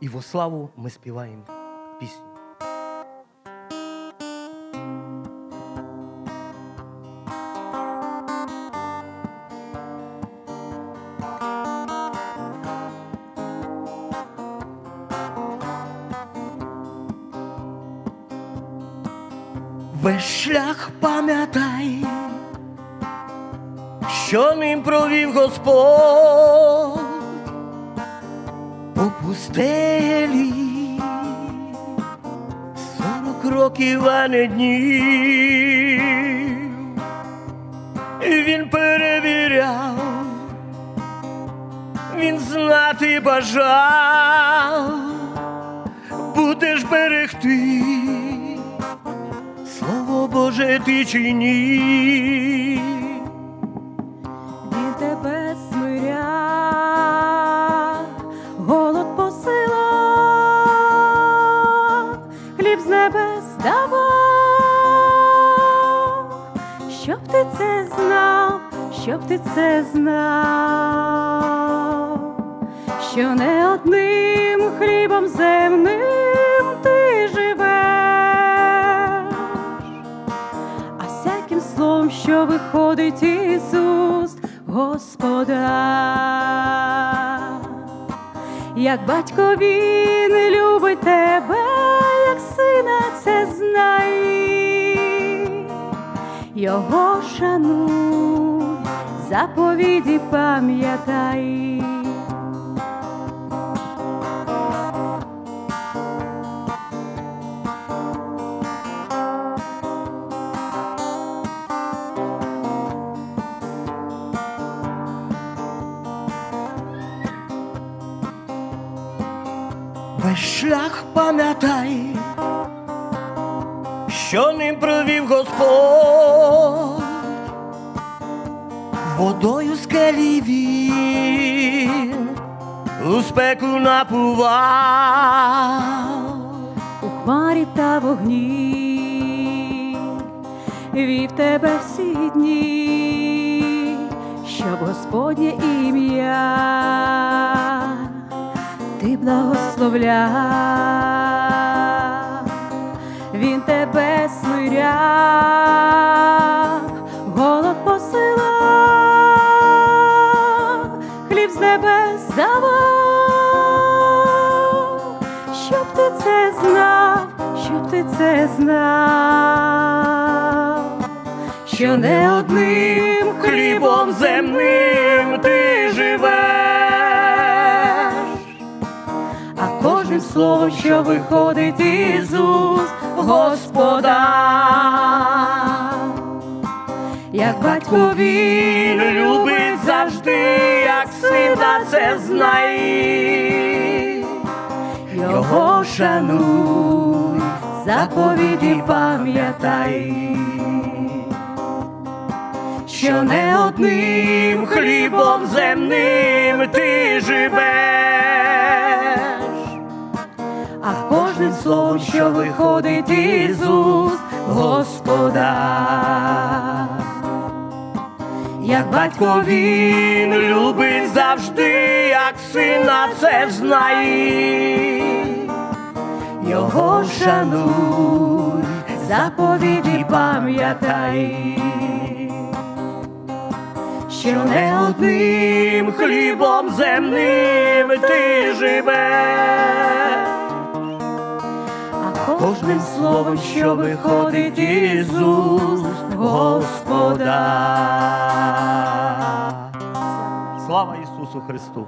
і во славу ми співаємо пісню. Весь шлях пам'ятай, що ним провів Господь по пустелі сорок років, а не днів. Він перевіряв, він знати бажав, будеш берегти. Слово Боже, ти чи ні? Давав, щоб ти це знав, щоб ти це знав, що не одним хлібом земним ти живеш, а всяким словом, що виходить із уст Господа. Як батько він любить тебе, як це знай, його шануй, заповіді пам'ятай. Весь шлях пам'ятай, що ним провів Господь, водою скелі він у спеку напував. у хмарі та вогні, вів тебе всі дні, щоб Господнє ім'я ти благословляв, він тебе смиряв, голод посилав, хліб з небес давав, щоб ти це знав, щоб ти це знав, що не одним хлібом земним кожним словом, що виходить із уст Господа. Як батько він любить завжди, як сина це знай. його шануй, заповіді пам'ятай, що не одним хлібом земним ти живеш, словом, що виходить із уст Господа. Як батько він любить завжди, як сина це знай. його шануй, заповіді пам'ятай, що не Одним хлібом земним ти живеш, кожним словом, що виходить із уст Господа. Слава Ісусу Христу!